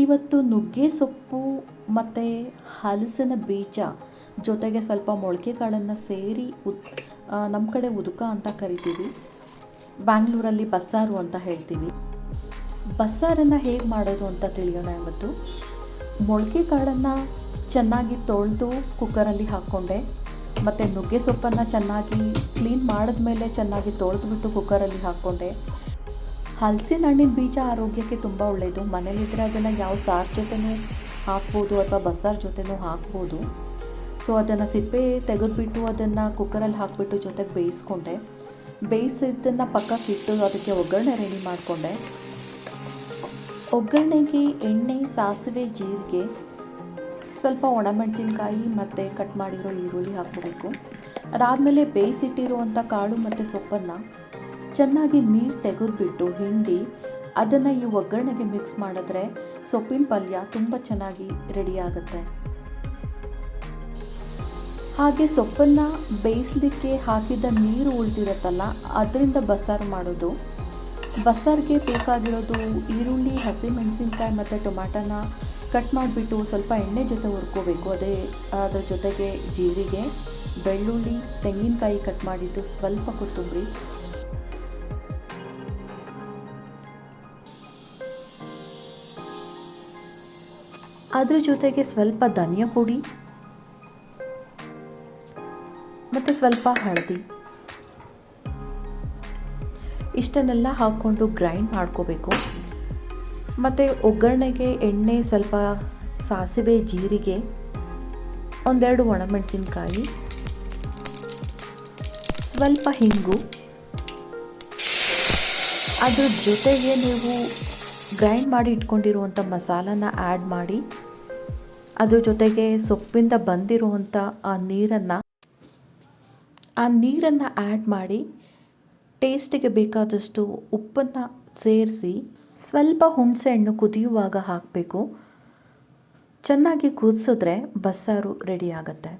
ಇವತ್ತು ನುಗ್ಗೆ ಸೊಪ್ಪು ಮತ್ತು ಹಲಸಿನ ಬೀಜ ಜೊತೆಗೆ ಸ್ವಲ್ಪ ಮೊಳಕೆ ಕಾಳನ್ನು ಸೇರಿ ಉದ್ ನಮ್ಮ ಕಡೆ ಉದುಕ ಅಂತ ಕರಿತೀವಿ. ಬ್ಯಾಂಗ್ಳೂರಲ್ಲಿ ಬಸ್ಸಾರು ಅಂತ ಹೇಳ್ತೀವಿ. ಬಸ್ಸಾರನ್ನು ಹೇಗೆ ಮಾಡೋದು ಅಂತ ತಿಳಿಯೋಣ ಇವತ್ತು. ಮೊಳಕೆ ಕಾಳನ್ನು ಚೆನ್ನಾಗಿ ತೊಳೆದು ಕುಕ್ಕರಲ್ಲಿ ಹಾಕ್ಕೊಂಡೆ ಮತ್ತು ನುಗ್ಗೆ ಸೊಪ್ಪನ್ನು ಚೆನ್ನಾಗಿ ಕ್ಲೀನ್ ಮಾಡಿದ್ಮೇಲೆ ಚೆನ್ನಾಗಿ ತೊಳೆದ್ಬಿಟ್ಟು ಕುಕ್ಕರಲ್ಲಿ ಹಾಕ್ಕೊಂಡೆ ಹಲಸಿನ ಹಣ್ಣಿನ ಬೀಜ ಆರೋಗ್ಯಕ್ಕೆ ತುಂಬ ಒಳ್ಳೆಯದು ಮನೇಲಿದ್ದರೆ ಅದನ್ನು ಯಾವ ಸಾರು ಜೊತೆನೂ ಹಾಕ್ಬೋದು ಅಥವಾ ಬಸ್ಸಾರು ಜೊತೆನೂ ಹಾಕ್ಬೋದು. ಸೊ ಅದನ್ನು ಸಿಪ್ಪೆ ತೆಗೆದುಬಿಟ್ಟು ಅದನ್ನು ಕುಕ್ಕರಲ್ಲಿ ಹಾಕಿಬಿಟ್ಟು ಜೊತೆಗೆ ಬೇಯಿಸ್ಕೊಂಡೆ. ಬೇಯಿಸಿದ್ದನ್ನು ಪಕ್ಕಕ್ಕಿಟ್ಟು ಅದಕ್ಕೆ ಒಗ್ಗರಣೆ ರೆಡಿ ಮಾಡಿಕೊಂಡೆ. ಒಗ್ಗರಣೆಗೆ ಎಣ್ಣೆ, ಸಾಸಿವೆ, ಜೀರಿಗೆ, ಸ್ವಲ್ಪ ಒಣಮೆಣಸಿನ್ಕಾಯಿ ಮತ್ತು ಕಟ್ ಮಾಡಿರೋ ಈರುಳ್ಳಿ ಹಾಕಬೇಕು ಅದಾದಮೇಲೆ ಬೇಯಿಸಿಟ್ಟಿರುವಂಥ ಕಾಳು ಮತ್ತು ಸೊಪ್ಪನ್ನು ಚೆನ್ನಾಗಿ ನೀರು ತೆಗೆದುಬಿಟ್ಟು ಹಿಂಡಿ ಅದನ್ನು ಈ ಒಗ್ಗರಣೆಗೆ ಮಿಕ್ಸ್ ಮಾಡಿದ್ರೆ ಸೊಪ್ಪಿನ ಪಲ್ಯ ತುಂಬ ಚೆನ್ನಾಗಿ ರೆಡಿ ಆಗುತ್ತೆ. ಹಾಗೆ ಸೊಪ್ಪನ್ನು ಬೇಯಿಸಲಿಕ್ಕೆ ಹಾಕಿದ ನೀರು ಉಳಿದಿರುತ್ತಲ್ಲ, ಅದರಿಂದ ಬಸ್ಸಾರು ಮಾಡೋದು. ಬಸ್ಸಾರಿಗೆ ಬೇಕಾಗಿರೋದು ಈರುಳ್ಳಿ ಹಸಿಮೆಣಸಿನ್ಕಾಯಿ ಮತ್ತು ಟೊಮ್ಯಾಟೋನ ಕಟ್ ಮಾಡಿಬಿಟ್ಟು ಸ್ವಲ್ಪ ಎಣ್ಣೆ ಜೊತೆ ಹುರ್ಕೋಬೇಕು. ಅದೇ ಅದರ ಜೊತೆಗೆ ಜೀರಿಗೆ, ಬೆಳ್ಳುಳ್ಳಿ, ತೆಂಗಿನಕಾಯಿ ಕಟ್ ಮಾಡಿದ್ದು ಸ್ವಲ್ಪ ಕೊತ್ತಂಬರಿ. ಅದ್ರ ಜೊತೆಗೆ ಸ್ವಲ್ಪ ಧನಿಯಾ ಪುಡಿ ಮತ್ತು ಸ್ವಲ್ಪ ಹಳದಿ. ಇಷ್ಟನ್ನೆಲ್ಲ ಹಾಕ್ಕೊಂಡು ಗ್ರೈಂಡ್ ಮಾಡ್ಕೋಬೇಕು. ಮತ್ತು ಒಗ್ಗರಣೆಗೆ ಎಣ್ಣೆ, ಸ್ವಲ್ಪ ಸಾಸಿವೆ, ಜೀರಿಗೆ, ಒಂದೆರಡು ಒಣಮೆಣಸಿನ್ಕಾಯಿ, ಸ್ವಲ್ಪ ಹಿಂಗು. ಅದ್ರ ಜೊತೆಗೆ ನೀವು ಗ್ರೈಂಡ್ ಮಾಡಿ ಇಟ್ಕೊಂಡಿರುವಂಥ ಮಸಾಲನ ಆ್ಯಡ್ ಮಾಡಿ, ಅದ್ರ ಜೊತೆಗೆ ಸೊಪ್ಪಿಂದ ಬಂದಿರುವಂಥ ಆ ನೀರನ್ನು ಆ ನೀರನ್ನು ಆ್ಯಡ್ ಮಾಡಿ ಟೇಸ್ಟಿಗೆ ಬೇಕಾದಷ್ಟು ಉಪ್ಪನ್ನು ಸೇರಿಸಿ ಸ್ವಲ್ಪ ಹುಣಸೆಹಣ್ಣು ಕುದಿಯುವಾಗ ಹಾಕಬೇಕು. ಚೆನ್ನಾಗಿ ಕುದಿಸಿದ್ರೆ ಬಸ್ಸಾರು ರೆಡಿ ಆಗುತ್ತೆ.